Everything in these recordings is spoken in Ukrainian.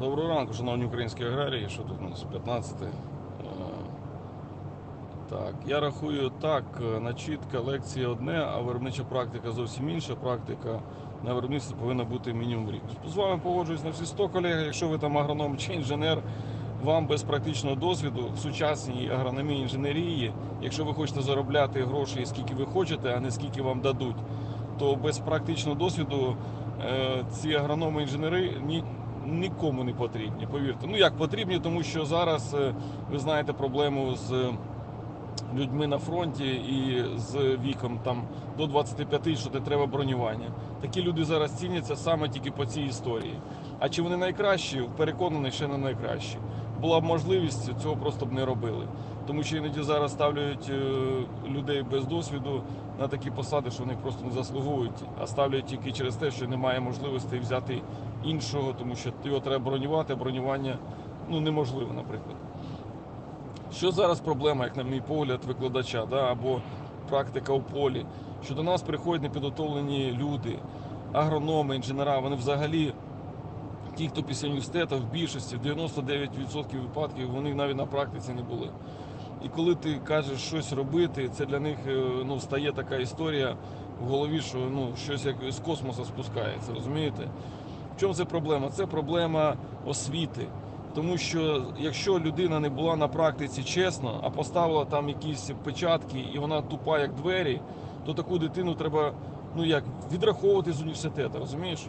Доброго ранку, шановні українські аграрії. Що тут у нас 15? Е, Так, я рахую так, е, начітка лекція одне, а виробнича практика зовсім інша. Практика на виробництві повинна бути мінімум рік. З вами погоджуюсь на всі 100 колеги. Якщо ви там агроном чи інженер, вам без практичного досвіду в сучасній агрономії інженерії, якщо ви хочете заробляти гроші скільки ви хочете, а не скільки вам дадуть, то без практичного досвіду е, ці агрономи інженери ні, нікому не потрібні. Повірте. Ну як потрібні, тому що зараз е, ви знаєте проблему з людьми на фронті і з віком там до 25, що де треба бронювання. Такі люди зараз ціняться саме тільки по цій історії. А чи вони найкращі? Переконаний, ще не найкращі. Була б можливість, цього просто б не робили. Тому що іноді зараз ставлять е, людей без досвіду на такі посади, що вони просто не заслуговують, а ставлять тільки через те, що немає можливості взяти іншого, тому що його треба бронювати, а бронювання ну, неможливо, наприклад. Що зараз проблема, як на мій погляд, викладача да, або практика у полі? Що до нас приходять непідготовлені люди, агрономи, інженера, вони взагалі, ті, хто після університету, в більшості, в 99% випадків, вони навіть на практиці не були. І коли ти кажеш щось робити, це для них е, ну, стає така історія в голові, що ну, щось як з космосу спускається, розумієте? В чому це проблема? Це проблема освіти. Тому що якщо людина не була на практиці чесно, а поставила там якісь печатки і вона тупа як двері, то таку дитину треба ну як відраховувати з університету, розумієш?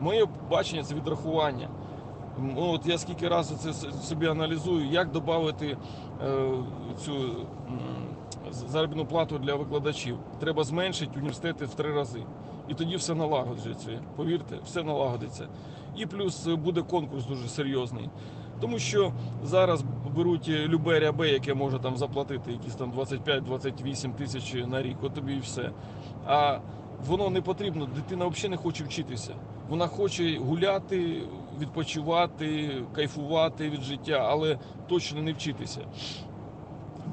Моє бачення це відрахування. Ну, от я скільки разів це собі аналізую, як додати е, цю заробітну плату для викладачів. Треба зменшити університети в три рази. І тоді все налагоджується. Повірте, все налагодиться. І плюс буде конкурс дуже серйозний. Тому що зараз беруть е, любе рябе, яке може там заплатити якісь там 25-28 тисяч на рік, от тобі і все. А воно не потрібно, дитина взагалі не хоче вчитися. Вона хоче гуляти, відпочивати, кайфувати від життя, але точно не вчитися.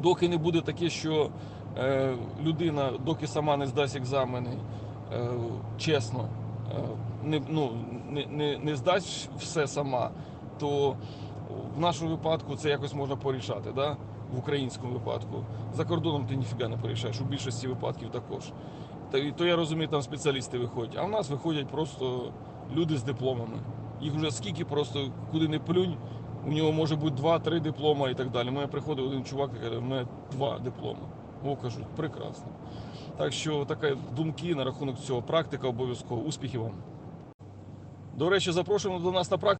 Доки не буде таке, що е, людина, доки сама не здасть екзамени е, чесно, е, не, ну, не, не, не здасть все сама, то в нашому випадку це якось можна порішати, да? в українському випадку. За кордоном ти ніфіга не порішаєш, у більшості випадків також. То я розумію, там спеціалісти виходять, а в нас виходять просто люди з дипломами. Їх вже скільки просто куди не плюнь, у нього може бути два-три диплома і так далі. У мене приходив один чувак і каже, у мене два дипломи. О, кажуть, прекрасно. Так що такі думки на рахунок цього. Практика обов'язково. Успіхів вам. До речі, запрошуємо до нас на практику.